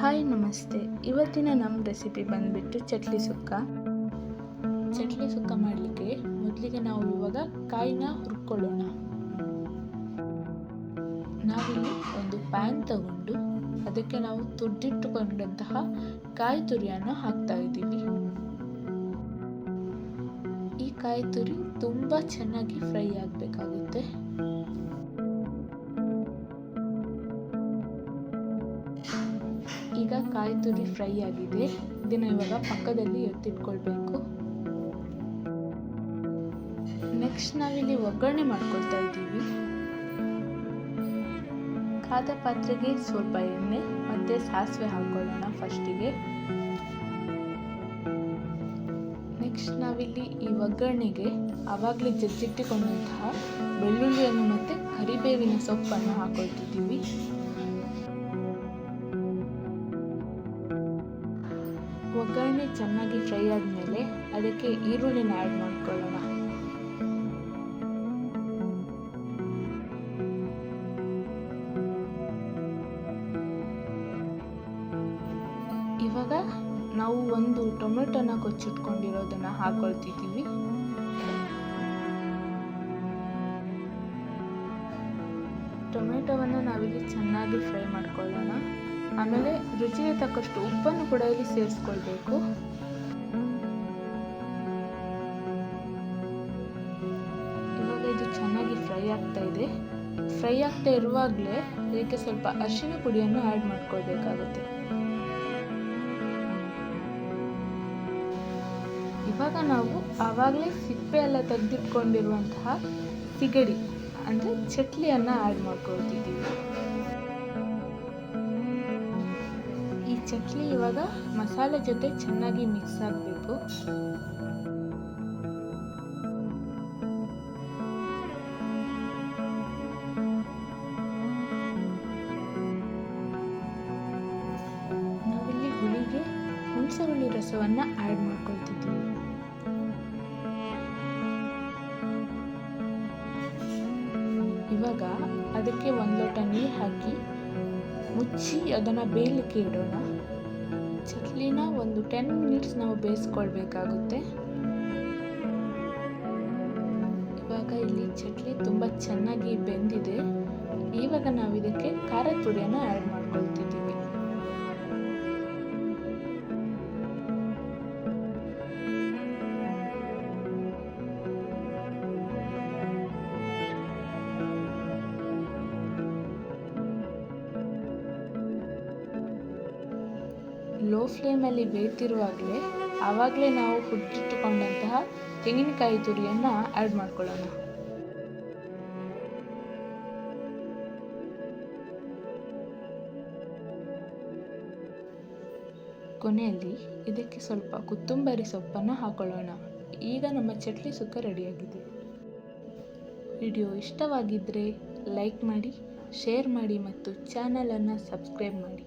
Hi, ನಮಸ್ತೆ. ಇವತ್ತಿನ ನಮ್ಮ ರೆಸಿಪಿ ಬಂದ್ಬಿಟ್ಟು ಚಟ್ಲಿ ಸುಕ್ಕ. ಚಟ್ಲಿ ಸುಕ್ಕ ಮಾಡಲಿಕ್ಕೆ ಮೊದಲಿಗೆ ನಾವು ಇವಾಗ ಕಾಯಿನ ಹುರ್ಕೊಳ್ಳೋಣ. ನಾವಿಲ್ಲಿ ಒಂದು ಪ್ಯಾನ್ ತಗೊಂಡು ಅದಕ್ಕೆ ನಾವು ತುಡ್ಡಿಟ್ಟುಕೊಂಡಂತಹ ಕಾಯಿ ತುರಿಯನ್ನು ಹಾಕ್ತಾ ಇದ್ದೀವಿ. ಈ ಕಾಯಿ ತುರಿ ತುಂಬ ಚೆನ್ನಾಗಿ ಫ್ರೈ ಆಗಬೇಕಾಗುತ್ತೆ. ಈಗ ಕಾಯಿ ತುರಿ ಫ್ರೈ ಆಗಿದೆ. ಇದನ್ನು ಇವಾಗ ಪಕ್ಕದಲ್ಲಿ ಎತ್ತಿಟ್ಕೊಳ್ಬೇಕು. ನೆಕ್ಸ್ಟ್ ನಾವಿಲ್ಲಿ ಒಗ್ಗರಣೆ ಮಾಡ್ಕೊಳ್ತಾ ಇದ್ದೀವಿ. ಕಾದ ಪಾತ್ರೆಗೆ ಸ್ವಲ್ಪ ಎಣ್ಣೆ ಮತ್ತೆ ಸಾಸಿವೆ ಹಾಕೊಳ್ಳೋಣ ಫಸ್ಟಿಗೆ ನೆಕ್ಸ್ಟ್ ನಾವಿಲ್ಲಿ ಈ ಒಗ್ಗರಣೆಗೆ ಆವಾಗಲೇ ಜಜ್ಜಿಟ್ಟುಕೊಂಡಂತಹ ಬೆಳ್ಳುಳ್ಳಿಯನ್ನು ಮತ್ತೆ ಕರಿಬೇವಿನ ಸೊಪ್ಪನ್ನು ಹಾಕೊಳ್ತಿದ್ದೀವಿ. ಒಗ್ಗರಣೆ ಚೆನ್ನಾಗಿ ಫ್ರೈ ಆದಮೇಲೆ ಅದಕ್ಕೆ ಈರುಳ್ಳಿನ ಆ್ಯಡ್ ಮಾಡ್ಕೊಳ್ಳೋಣ. ಇವಾಗ ನಾವು ಒಂದು ಟೊಮೆಟೊನ ಕೊಚ್ಚಿಟ್ಕೊಂಡಿರೋದನ್ನ ಹಾಕೊಳ್ತಿದ್ದೀವಿ ಟೊಮೆಟೊವನ್ನು ನಾವಿಲ್ಲಿ ಚೆನ್ನಾಗಿ ಫ್ರೈ ಮಾಡ್ಕೊಳ್ಳೋಣ. ಆಮೇಲೆ ರುಚಿಗೆ ತಕ್ಕಷ್ಟು ಉಪ್ಪನ್ನು ಕೂಡ ಇಲ್ಲಿ ಸೇರಿಸ್ಕೊಳ್ಬೇಕು. ಇವಾಗ ಇದು ಚೆನ್ನಾಗಿ ಫ್ರೈ ಆಗ್ತಾ ಇದೆ. ಫ್ರೈ ಆಗ್ತಾ ಇರುವಾಗಲೇ ಇದಕ್ಕೆ ಸ್ವಲ್ಪ ಅರಿಶಿನ ಪುಡಿಯನ್ನು ಆ್ಯಡ್ ಮಾಡ್ಕೊಳ್ಬೇಕಾಗುತ್ತೆ. ಇವಾಗ ನಾವು ಆವಾಗಲೇ ಸಿಪ್ಪೆ ಎಲ್ಲ ತೆಗೆದಿಟ್ಕೊಂಡಿರುವಂತಹ ಸಿಗಡಿ, ಅಂದರೆ ಚಟ್ಲಿಯನ್ನು ಆ್ಯಡ್ ಮಾಡ್ಕೊಳ್ತಿದ್ದೀವಿ. ಚಟ್ಲಿ ಇವಾಗ ಮಸಾಲೆ ಜೊತೆ ಚೆನ್ನಾಗಿ ಮಿಕ್ಸ್ ಆಗಬೇಕು. ನಾವಿಲ್ಲಿ ಹುಳಿಗೆ ಹುಣಸೆ ಹುಳಿ ರಸವನ್ನು ಆ್ಯಡ್ ಮಾಡ್ಕೊಳ್ತಿದ್ವಿ. ಇವಾಗ ಅದಕ್ಕೆ ಒಂದು ಲೋಟ ನೀರು ಹಾಕಿ ಮುಚ್ಚಿ ಅದನ್ನು ಬೇಯಲಿಕ್ಕೆ ಇಡೋಣ. ಚಟ್ಲಿನ ಒಂದು ಟೆನ್ ಮಿನಿಟ್ಸ್ ನಾವು ಬೇಯಿಸ್ಕೊಳ್ಬೇಕಾಗುತ್ತೆ. ಇವಾಗ ಇಲ್ಲಿ ಚಟ್ಲಿ ತುಂಬ ಚೆನ್ನಾಗಿ ಬೆಂದಿದೆ. ಇವಾಗ ನಾವು ಇದಕ್ಕೆ ಖಾರದ ಪುಡಿಯನ್ನು ಆ್ಯಡ್ ಮಾಡ್ಕೊಳ್ತಿದ್ದೀವಿ ಲೋ ಫ್ಲೇಮಲ್ಲಿ ಬೇಯ್ತಿರುವಾಗಲೇ ಆವಾಗಲೇ ನಾವು ಹುಟ್ಟಿಟ್ಟುಕೊಂಡಂತಹ ತೆಂಗಿನಕಾಯಿ ತುರಿಯನ್ನು ಆ್ಯಡ್ ಮಾಡ್ಕೊಳ್ಳೋಣ. ಕೊನೆಯಲ್ಲಿ ಇದಕ್ಕೆ ಸ್ವಲ್ಪ ಕೊತ್ತಂಬರಿ ಸೊಪ್ಪನ್ನು ಹಾಕೊಳ್ಳೋಣ. ಈಗ ನಮ್ಮ ಚಟ್ಲಿ ಸುಕ್ಕ ರೆಡಿಯಾಗಿದೆ. ವಿಡಿಯೋ ಇಷ್ಟವಾಗಿದ್ದರೆ ಲೈಕ್ ಮಾಡಿ, ಶೇರ್ ಮಾಡಿ ಮತ್ತು ಚಾನಲನ್ನು ಸಬ್ಸ್ಕ್ರೈಬ್ ಮಾಡಿ.